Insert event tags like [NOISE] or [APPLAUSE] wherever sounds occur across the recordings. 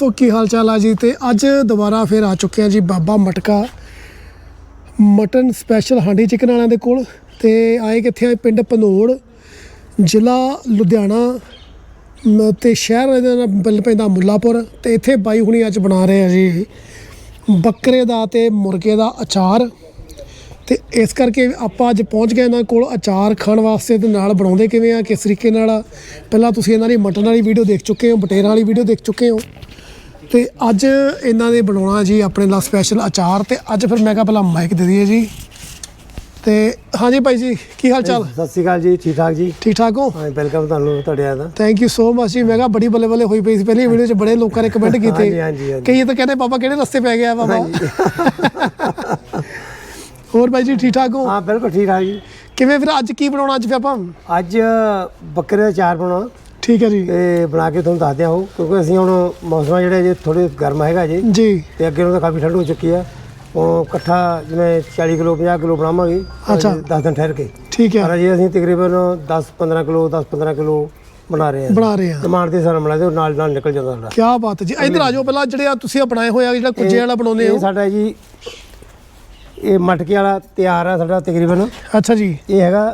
ਤੋ ਕੀ ਹਾਲ ਚਾਲ ਆ ਜੀ? ਤੇ ਅੱਜ ਦੁਬਾਰਾ ਫਿਰ ਆ ਚੁੱਕੇ ਆ ਜੀ ਬਾਬਾ ਮਟਕਾ ਮਟਨ ਸਪੈਸ਼ਲ ਹਾਂਡੀ ਚਿਕਨ ਵਾਲਿਆਂ ਦੇ ਕੋਲ। ਤੇ ਆਏ ਕਿੱਥੇ ਆ? ਪਿੰਡ ਪਨੋੜ, ਜ਼ਿਲ੍ਹਾ ਲੁਧਿਆਣਾ, ਮ- ਤੇ ਸ਼ਹਿਰ ਇਹਦਾ ਨਾਮ ਪੈਂਦਾ ਮੁੱਲਾਪੁਰ। ਤੇ ਇੱਥੇ ਬਾਈ ਹੁਣੀ ਅੱਜ ਬਣਾ ਰਹੇ ਆ ਜੀ ਬੱਕਰੇ ਦਾ ਤੇ ਮੁਰਗੇ ਦਾ ਅਚਾਰ। ਤੇ ਇਸ ਕਰਕੇ ਆਪਾਂ ਅੱਜ ਪਹੁੰਚ ਗਏ ਇਹਨਾਂ ਕੋਲ ਅਚਾਰ ਖਾਣ ਵਾਸਤੇ ਤੇ ਨਾਲ ਬਣਾਉਂਦੇ ਕਿਵੇਂ ਆ, ਕਿਸ ਤਰੀਕੇ ਨਾਲ ਪਹਿਲਾਂ ਤੁਸੀਂ ਇਹਨਾਂ ਦੀ ਮਟਨ ਵਾਲੀ ਵੀਡੀਓ ਦੇਖ ਚੁੱਕੇ ਹੋ, ਬਟੇਰਾਂ ਵਾਲੀ ਵੀਡੀਓ ਦੇਖ ਚੁੱਕੇ ਹੋ। ਤੇ ਅੱਜ ਇਹਨਾਂ ਦੇ ਬਣਾਉਣਾ ਜੀ ਆਪਣੇ ਲਈ ਸਪੈਸ਼ਲ ਅਚਾਰ ਤੇ ਅੱਜ ਫਿਰ ਮੈਂ ਕਿਹਾ ਪਹਿਲਾਂ ਮਾਈਕ ਦੇ ਦਈਏ ਜੀ। ਤੇ ਹਾਂਜੀ ਭਾਈ ਜੀ ਕੀ ਹਾਲ ਚਾਲ? ਸਤਿ ਸ਼੍ਰੀ ਅਕਾਲ ਜੀ ਠੀਕ ਠਾਕ ਜੀ? ਠੀਕ ਠਾਕ ਹੋ? ਹਾਂ ਵੈਲਕਮ ਤੁਹਾਨੂੰ ਤੁਹਾਡੇ ਆ ਦਾ। ਥੈਂਕ ਯੂ ਸੋ ਮਚ ਜੀ ਮੈਂ ਕਿਹਾ ਬੜੀ ਬੱਲੇ ਬੱਲੇ ਹੋਈ ਪਈ ਸੀ ਪਹਿਲੀ ਵੀਡੀਓ 'ਚ ਬੜੇ ਲੋਕਾਂ ਨੇ ਕਮੈਂਟ ਕੀਤੇ। ਕਈ ਤਾਂ ਕਹਿੰਦੇ ਬਾਬਾ ਕਿਹੜੇ ਰਸਤੇ ਪੈ ਗਿਆ ਬਾਬਾ? [LAUGHS] ਹੋਰ ਭਾਈ ਜੀ ਠੀਕ ਠਾਕ ਹੋ? ਹਾਂ ਬਿਲਕੁਲ ਠੀਕ ਠਾਕ ਜੀ। ਕਿਵੇਂ ਫਿਰ ਅੱਜ ਕੀ ਬਣਾਉਣਾ ਅੱਜ ਫਿਰ ਆਪਾਂ? ਅੱਜ ਬੱਕਰੇ ਦਾ ਚਾਰ ਬਣਾਉਣਾ। ਠੀਕ ਹੈ ਜੀ। ਤੇ ਬਣਾ ਕੇ ਤੁਹਾਨੂੰ ਦੱਸਦੇ ਹਾਂ ਉਹ ਕਿਉਂਕਿ ਅਸੀਂ ਹੁਣ ਮੌਸਮ ਜਿਹੜੇ ਜੇ ਥੋੜੇ ਗਰਮ ਹੈਗਾ ਜੀ ਜੀ। ਤੇ ਅੱਗੇ ਨੂੰ ਤਾਂ ਕਾਫੀ ਠੰਡ ਹੋ ਚੁੱਕੀ ਆ। ਉਹ ਇਕੱਠਾ ਜਿਵੇਂ 40 ਕਿਲੋ 50 ਕਿਲੋ ਬਣਾਵਾਂਗੇ ਅੱਛਾ। 10 ਦਿਨ ਠਹਿਰ ਕੇ। ਠੀਕ ਹੈ। ਪਰ ਅਜੇ ਅਸੀਂ ਤਕਰੀਬਨ 10 15 ਕਿਲੋ 10 15 ਕਿਲੋ ਬਣਾ ਰਹੇ ਹਾਂ। ਬਣਾ ਰਹੇ ਆ ਡਿਮਾਂਡ ਦੇ ਨਾਲ ਬਣਾਉਂਦੇ ਉਹ ਨਾਲ ਨਾਲ ਨਿਕਲ ਜਾਂਦਾ ਸਾਡਾ। ਕੀ ਬਾਤ ਹੈ ਜੀ। ਇੱਧਰ ਆ ਜਾਓ ਪਹਿਲਾਂ ਜਿਹੜੇ ਆ ਤੁਸੀਂ ਬਣਾਏ ਹੋਏ ਆ ਜਿਹੜਾ ਕੁੱਜੇ ਵਾਲਾ ਬਣਾਉਂਦੇ ਇਹ ਹੋ ਸਾਡਾ ਜੀ ਇਹ ਮਟਕੇ ਵਾਲਾ ਤਿਆਰ ਆ ਸਾਡਾ ਤਕਰੀਬਨ। ਅੱਛਾ ਜੀ। ਇਹ ਹੈਗਾ